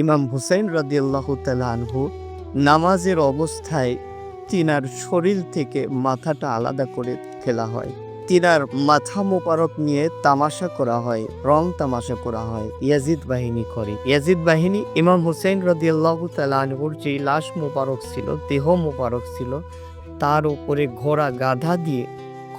ইমাম হুসাইন রাদিয়াল্লাহ আনহু নামাজের অবস্থায় তিনার শরীর থেকে মাথাটা আলাদা করে ফেলা হয়। তিনার মাথা মোবারক নিয়ে তামাশা করা হয়, রং তামাশা করা হয়, ইয়াজিদ বাহিনী করে। ইয়াজিদ বাহিনী ইমাম হুসাইন রাদিয়াল্লাহ আনহুর যে লাশ মোবারক ছিল, দেহ মোবারক ছিল, তার উপরে ঘোড়া গাধা দিয়ে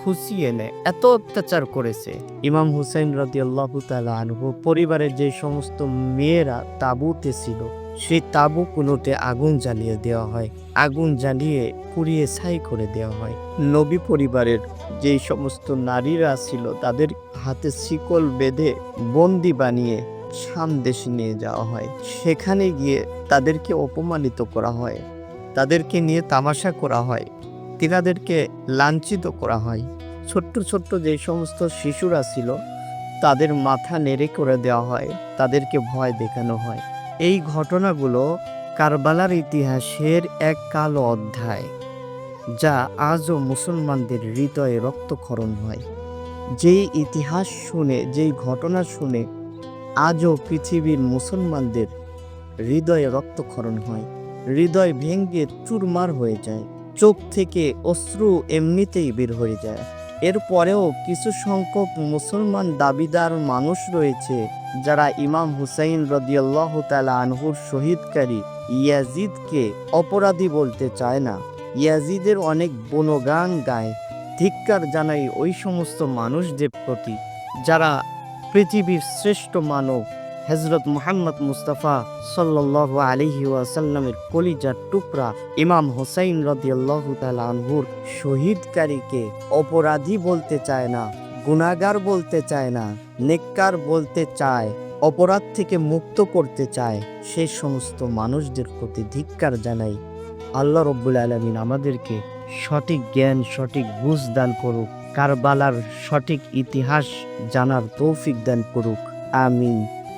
খুশিয়ে নেয় এত অত্যাচার করেছে। ইমাম হুসাইন রাদিয়াল্লাহ তাআলা আনহু পরিবারের যে সমস্ত মেয়েরা তাঁবুতে ছিল, সেই তাঁবু কুনোতে আগুন জ্বালিয়ে দেওয়া হয়। আগুন জ্বালিয়ে পুড়িয়ে ছাই করে দেওয়া হয়। নবী পরিবারের যেই সমস্ত নারীরা ছিল, তাদের হাতে শিকল বেঁধে বন্দি বানিয়ে সামদেশে নিয়ে যাওয়া হয়। সেখানে গিয়ে তাদেরকে অপমানিত করা হয়। তাদেরকে নিয়ে তামাশা করা হয়। তিনাদেরকে লাঞ্ছিত করা হয়। ছোট্ট ছোট্ট যে সমস্ত শিশুরা ছিল, তাদের মাথা নেড়ে করে দেওয়া হয়, তাদেরকে ভয় দেখানো হয়। এই ঘটনাগুলো কারবালার ইতিহাসের এক কালো অধ্যায়, যা আজও মুসলমানদের হৃদয়ে রক্তক্ষরণ হয়। যেই ইতিহাস শুনে, যেই ঘটনা শুনে আজও পৃথিবীর মুসলমানদের হৃদয়ে রক্তক্ষরণ হয়। হৃদয় ভেঙ্গে চুরমার হয়ে যায়। চোখ থেকে অশ্রু এমনিতেই বের হয়ে যায়। এরপরেও কিছু সংখ্যক মুসলমান দাবিদার মানুষ রয়েছে, যারা ইমাম হুসাইন রদিয়াল্লাহ তালা আনহুর শহীদকারী ইয়াজিদকে অপরাধী বলতে চায় না। ইয়াজিদের অনেক বনগান গায়, ধিক্কার জানাই ওই সমস্ত মানুষদের প্রতি যারা পৃথিবীর শ্রেষ্ঠ মানব হজরত মুহাম্মদ মুস্তাফা সাল্লাহ আলিহি ওয়াসাল্লামের কলিজার টুকরা ইমাম হোসাইন রদিয়াল্লাহু আনহুর শহীদকারীকে অপরাধী বলতে চায় না গুনাগার বলতে চায় না, নেককার বলতে চায়, অপরাধ থেকে মুক্ত করতে চায়, সে সমস্ত মানুষদের প্রতি ধিক্কার জানাই। আল্লাহ রব্বুল আলমিন আমাদেরকে সঠিক জ্ঞান, সঠিক বুঝ দান করুক, কারবালার সঠিক ইতিহাস জানার তৌফিক দান করুক। আমিন।